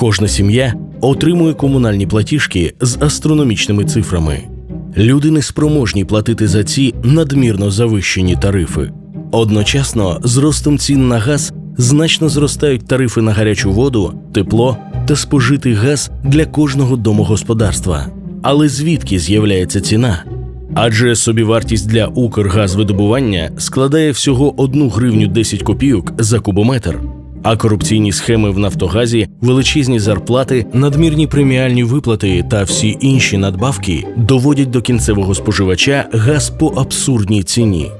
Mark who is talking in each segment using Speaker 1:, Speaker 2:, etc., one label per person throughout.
Speaker 1: Кожна сім'я отримує комунальні платіжки з астрономічними цифрами. Люди не спроможні платити за ці надмірно завищені тарифи. Одночасно з ростом цін на газ значно зростають тарифи на гарячу воду, тепло та спожитий газ для кожного домогосподарства. Але звідки з'являється ціна? Адже собівартість для Укргазвидобування складає всього 1 гривню 10 копійок за кубометр. А корупційні схеми в Нафтогазі, величезні зарплати, надмірні преміальні виплати та всі інші надбавки доводять до кінцевого споживача газ по абсурдній ціні.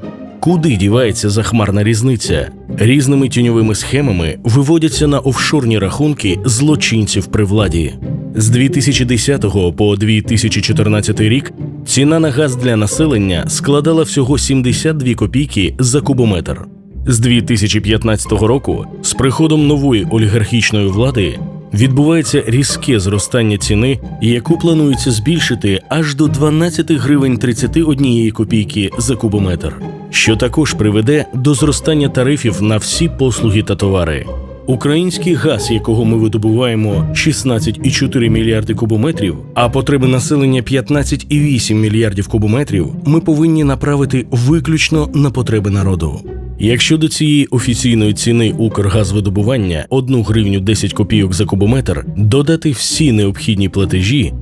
Speaker 1: Куди дівається захмарна різниця? Різними тіньовими схемами виводяться на офшорні рахунки злочинців при владі. З 2010 по 2014 рік ціна на газ для населення складала всього 72 копійки за кубометр. З 2015 року, з приходом нової олігархічної влади, відбувається різке зростання ціни, яку планується збільшити аж до 12 гривень 31 копійки за кубометр, що також приведе до зростання тарифів на всі послуги та товари. Український газ, якого ми видобуваємо 16,4 мільярди кубометрів, а потреби населення 15,8 мільярдів кубометрів, ми повинні направити виключно на потреби народу. Якщо до цієї офіційної ціни Укргазвидобування 1 гривню 10 копійок за кубометр додати всі необхідні платежі,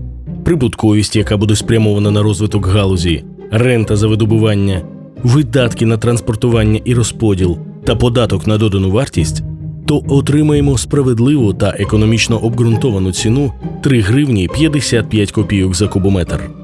Speaker 1: прибутковість, яка буде спрямована на розвиток галузі, рента за видобування, видатки на транспортування і розподіл та податок на додану вартість, то отримаємо справедливу та економічно обґрунтовану ціну 3 гривні 55 копійок за кубометр.